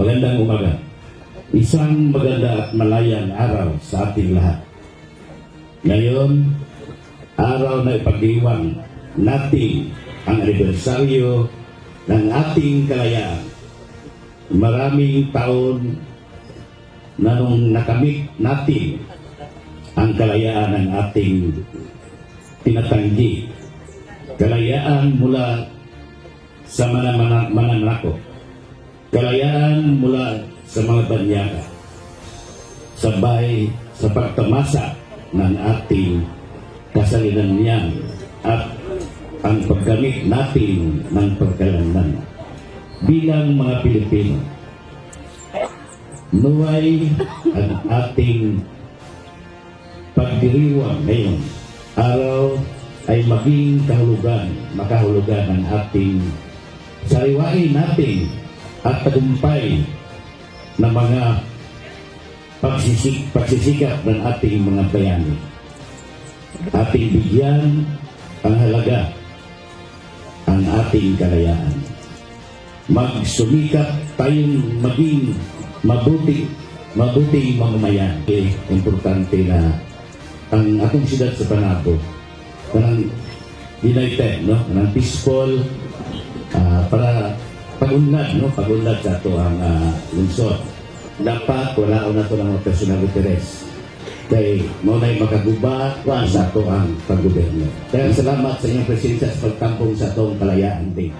Magandang umaga. Isang maganda at malayang araw sa ating lahat. Ngayon, araw na ipagdiwang natin ang anibersaryo ng ating kalayaan. Maraming taon na nung nakamit natin ang kalayaan ng ating tinatanggi. Kalayaan mula sa mananako. Kalayaan mula sa mga banyaga. Sabay sa pagtamasa ng ating kasalinanian at ang paggamit natin ng pagkalandan bilang mga Pilipino. Nuway ang ating pagdiriwang ngayon araw ay maging kahulugan, makahulugan ng ating sariwain natin at tagumpay ng mga pagsisik, pagsisikap ng ating mga bayani. Ating bigyan ang halaga ang ating kalayaan. Magsumikap tayong maging mabuti, mabuting mamamayan. Eh, importante na ang atong siyudad sa Panabo, kanang united, no? kanang peaceful, ah, para pagunlad, no? pagunlad sa ato ang ah, lungsod. Dapat wala na ito ng personal interest. Kay mo na makaguba kuan sa ato ang paggoberno. Kaya salamat sa inyong presensya sa pagtampong sa atong kalayaan din.